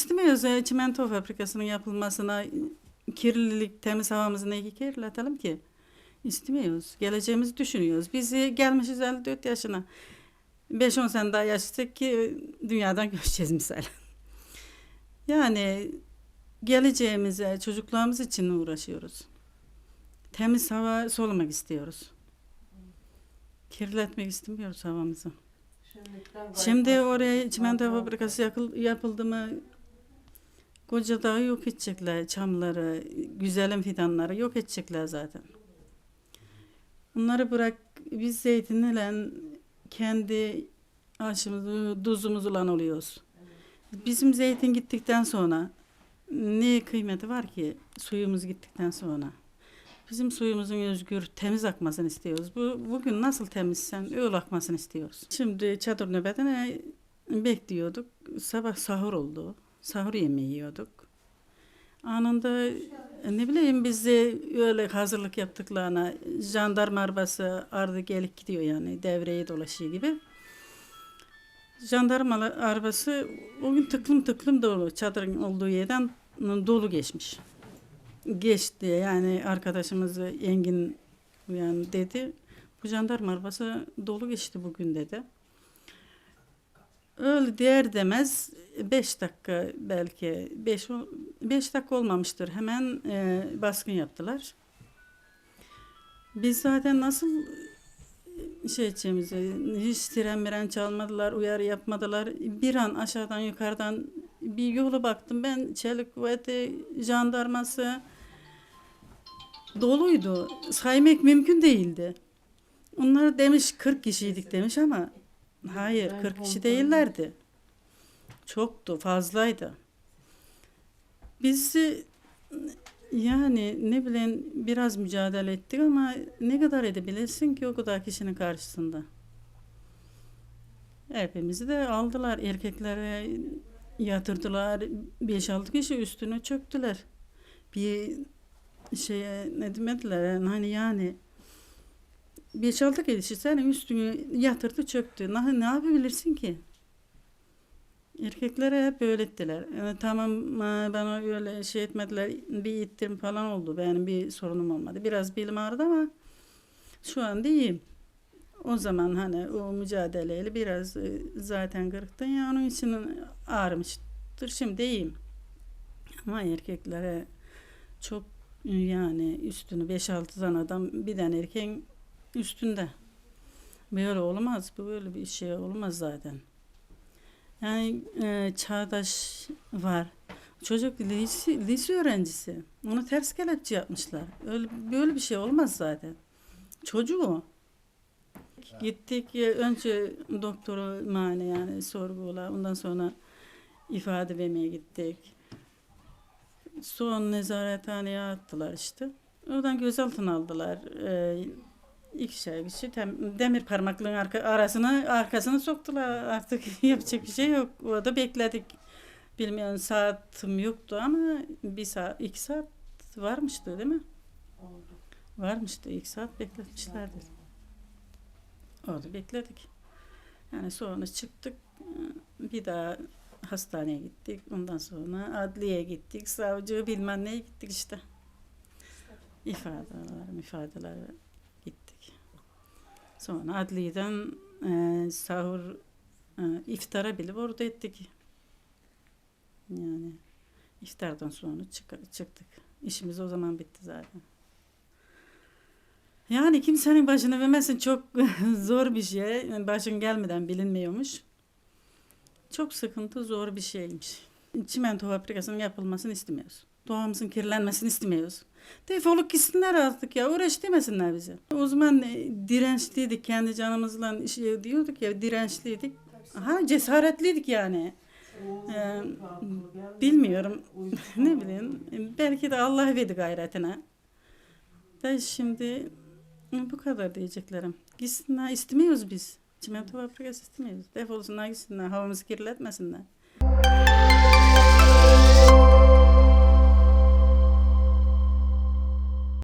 istemiyoruz e, çimento fabrikasının yapılmasına kirlilik, temiz havamızı ne kirletelim ki? İstemiyoruz. Geleceğimizi düşünüyoruz. Biz e, gelmişiz 54 yaşına. 5-10 sene daha yaşasak ki e, dünyadan göçeceğiz misal. Yani geleceğimize, çocuklarımız için uğraşıyoruz. Temiz hava solumak istiyoruz. Kirletmek istemiyoruz havamızı. Şimdi oraya çimento fabrikası yapıldı mı koca dağı yok edecekler. Çamları, güzelim fidanları yok edecekler zaten. Bunları bırak biz zeytinle kendi aşımızı, tuzumuzla oluyoruz. Bizim zeytin gittikten sonra ne kıymeti var ki suyumuz gittikten sonra? Bizim suyumuzun özgür, temiz akmasını istiyoruz. Bu bugün nasıl temizsen öyle akmasını istiyoruz. Şimdi çadır nöbetine bekliyorduk. Sabah sahur oldu. Sahur yemeği yiyorduk. Anında ne bileyim biz de öyle hazırlık yaptıklarına jandarma arabası ardı gelip gidiyor yani devreyi dolaşıyor gibi. Jandarma arabası o gün tıklım tıklım dolu. Çadırın olduğu yerden dolu geçmiş. Geçti yani arkadaşımız Engin yani dedi. Bu jandarma arabası dolu geçti bugün dedi. Öyle der demez 5 dakika belki 5 5 dakika olmamıştır. Hemen e, baskın yaptılar. Biz zaten nasıl şey edeceğimizi hiç tren miren çalmadılar, uyarı yapmadılar. Bir an aşağıdan yukarıdan bir yola baktım ben çelik kuvveti jandarması doluydu. Saymak mümkün değildi. Onlar demiş 40 kişiydik demiş ama hayır 40 kişi değillerdi. Çoktu, fazlaydı. Biz de yani ne bileyim biraz mücadele ettik ama ne kadar edebilirsin ki o kadar kişinin karşısında. Hepimizi de aldılar. Erkeklere yatırdılar. 5-6 kişi üstüne çöktüler. Bir şeye ne demediler yani hani yani 5-6 kişi senin üstünü yatırdı çöktü. Ne, ne yapabilirsin ki? Erkeklere hep öğrettiler. Yani tamam bana öyle şey etmediler. Bir ittim falan oldu. Benim bir sorunum olmadı. Biraz bilim ağrıdı ama şu anda iyiyim. O zaman hani o mücadeleyle biraz e, zaten kırıktın ya onun için ağrımıştır. Şimdi iyiyim. Ama erkeklere çok yani üstünü 5-6 tane adam bir tane erkeğin üstünde. Böyle olmaz. Böyle bir şey olmaz zaten. Yani e, çağdaş var. Çocuk lise, lise öğrencisi. Onu ters kelepçe yapmışlar. Öyle, böyle bir şey olmaz zaten. Çocuğu o. Gittik ya, önce doktoru mane yani sorgula. Ondan sonra ifade vermeye gittik. Son nezarethaneye attılar işte. Oradan gözaltına aldılar. Ee, İkişer kişi tem- demir parmaklığın arka, arasına arkasına soktular. Artık yapacak bir şey yok. Orada bekledik. Bilmiyorum saatim yoktu ama bir saat, iki saat varmıştı değil mi? Varmıştı. iki saat bekletmişlerdi. Orada bekledik. Yani sonra çıktık. Bir daha hastaneye gittik. Ondan sonra adliyeye gittik. Savcı bilmem neye gittik işte. İfadeler, ifadeler gittik. Sonra adliyeden e, sahur e, iftara bilip orada ettik. Yani iftardan sonra çık- çıktık. İşimiz o zaman bitti zaten. Yani kimsenin başına vermesin çok zor bir şey. Başın gelmeden bilinmiyormuş. Çok sıkıntı zor bir şeymiş. Çimento fabrikasının yapılmasını istemiyoruz. Doğamızın kirlenmesini istemiyoruz. Defolup gitsinler artık ya. Uğraş demesinler bize. O zaman e, dirençliydik. Kendi canımızla şey diyorduk ya dirençliydik. Aha cesaretliydik yani. Ee, bilmiyorum. ne bileyim. Belki de Allah verdi gayretine. De şimdi bu kadar diyeceklerim. Gitsinler istemiyoruz biz. Çimento fabrikası istemiyoruz. Defolsunlar gitsinler. Havamızı kirletmesinler.